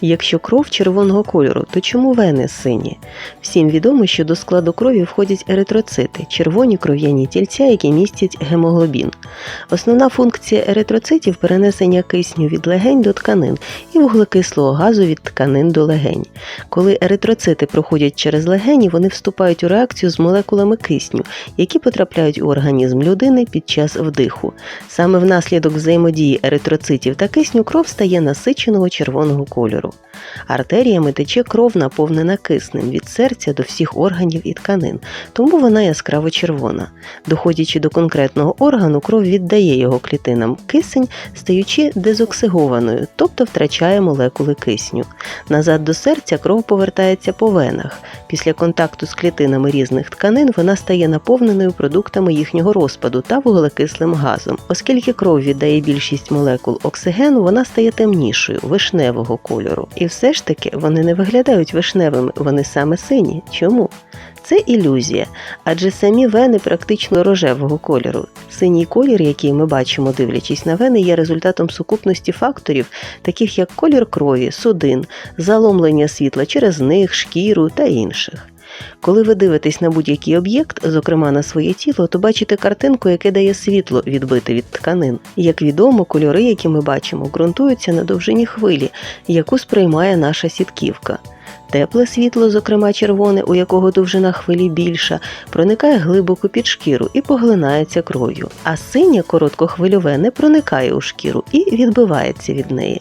Якщо кров червоного кольору, то чому вени сині? Всім відомо, що до складу крові входять еритроцити, червоні кров'яні тільця, які містять гемоглобін. Основна функція еритроцитів перенесення кисню від легень до тканин і вуглекислого газу від тканин до легень. Коли еритроцити проходять через легені, вони вступають у реакцію з молекулами кисню, які потрапляють у організм людини під час вдиху. Саме внаслідок взаємодії еритроцитів та кисню кров стає насиченого червоного кольору. Артеріями тече кров, наповнена киснем від серця до всіх органів і тканин, тому вона яскраво червона. Доходячи до конкретного органу, кров віддає його клітинам кисень, стаючи дезоксигованою, тобто втрачає молекули кисню. Назад до серця кров повертається по венах. Після контакту з клітинами різних тканин вона стає наповненою продуктами їхнього розпаду та вуглекислим газом. Оскільки кров віддає більшість молекул оксигену, вона стає темнішою, вишневого кольору. І все ж таки вони не виглядають вишневими, вони саме сині. Чому? Це ілюзія, адже самі вени практично рожевого кольору. Синій колір, який ми бачимо, дивлячись на вени, є результатом сукупності факторів, таких як колір крові, судин, заломлення світла через них, шкіру та інших. Коли ви дивитесь на будь-який об'єкт, зокрема на своє тіло, то бачите картинку, яке дає світло відбите від тканин. Як відомо, кольори, які ми бачимо, ґрунтуються на довжині хвилі, яку сприймає наша сітківка. Тепле світло, зокрема червоне, у якого довжина хвилі більша, проникає глибоко під шкіру і поглинається кров'ю. А синє короткохвильове не проникає у шкіру і відбивається від неї.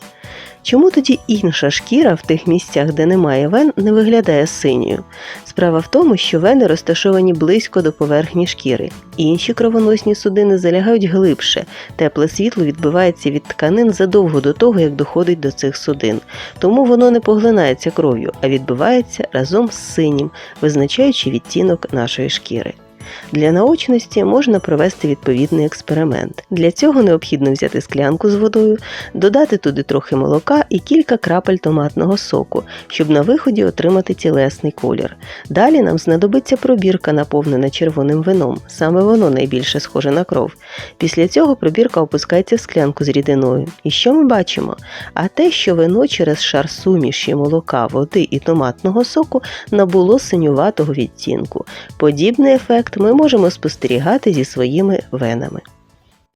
Чому тоді інша шкіра в тих місцях, де немає вен, не виглядає синьою? Справа в тому, що вени розташовані близько до поверхні шкіри. Інші кровоносні судини залягають глибше, тепле світло відбивається від тканин задовго до того, як доходить до цих судин. Тому воно не поглинається кров'ю, а відбивається разом з синім, визначаючи відтінок нашої шкіри. Для наочності можна провести відповідний експеримент. Для цього необхідно взяти склянку з водою, додати туди трохи молока і кілька крапель томатного соку, щоб на виході отримати тілесний колір. Далі нам знадобиться пробірка, наповнена червоним вином. Саме воно найбільше схоже на кров. Після цього пробірка опускається в склянку з рідиною. І що ми бачимо? А те, що вино через шар суміші молока, води і томатного соку набуло синюватого відтінку. Подібний ефект ми можемо спостерігати зі своїми венами.